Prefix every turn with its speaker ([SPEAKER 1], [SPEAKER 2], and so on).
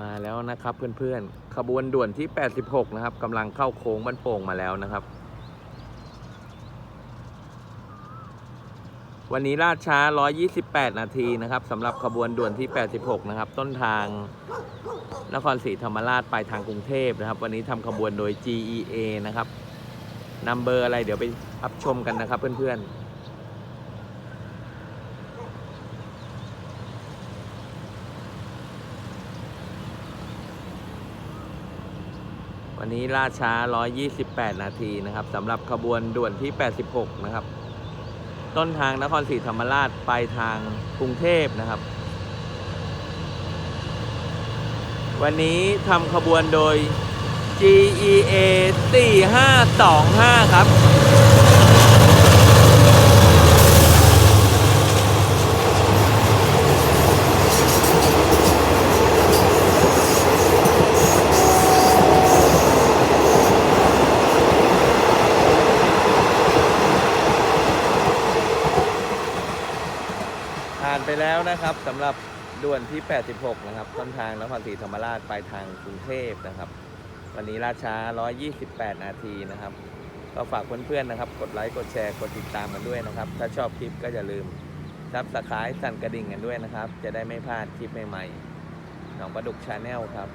[SPEAKER 1] มาแล้วนะครับเพื่อนๆ ขบวนด่วนที่ 86 นะครับกำลังเข้าโค้งบ้านโป่งมาแล้วนะครับ วันนี้ลาดช้า 128 นาทีนะครับสำหรับขบวนด่วนที่ 86 นะครับ ต้นทางนครศรีธรรมราชไปทางกรุงเทพนะครับ วันนี้ทำขบวนโดย GEA นะครับนัมเบอร์อะไรเดี๋ยวไปรับชมกันนะครับเพื่อนๆ วันนี้ล่าช้า 128 นาทีนะครับสำหรับขบวนด่วนที่ 86 นะครับ ต้นทางนครศรีธรรมราชไปทางกรุงเทพนะครับ วันนี้ทำขบวนโดย GEA 4525 ครับ ผ่านไปแล้วนะครับสำหรับด่วนที่ 86 นะครับ ต้นทางนครศรีธรรมราชไปทางกรุงเทพนะครับ วันนี้ราช้า 128 นาทีนะครับ ก็ฝากเพื่อนๆนะครับ กดไลค์กดแชร์กดติดตามกันด้วยนะครับ ถ้าชอบคลิปก็อย่าลืมซับสไครต์สั่นกระดิ่งกันด้วยนะครับ จะได้ไม่พลาดคลิปใหม่ๆหนองประดุกชาแนลครับ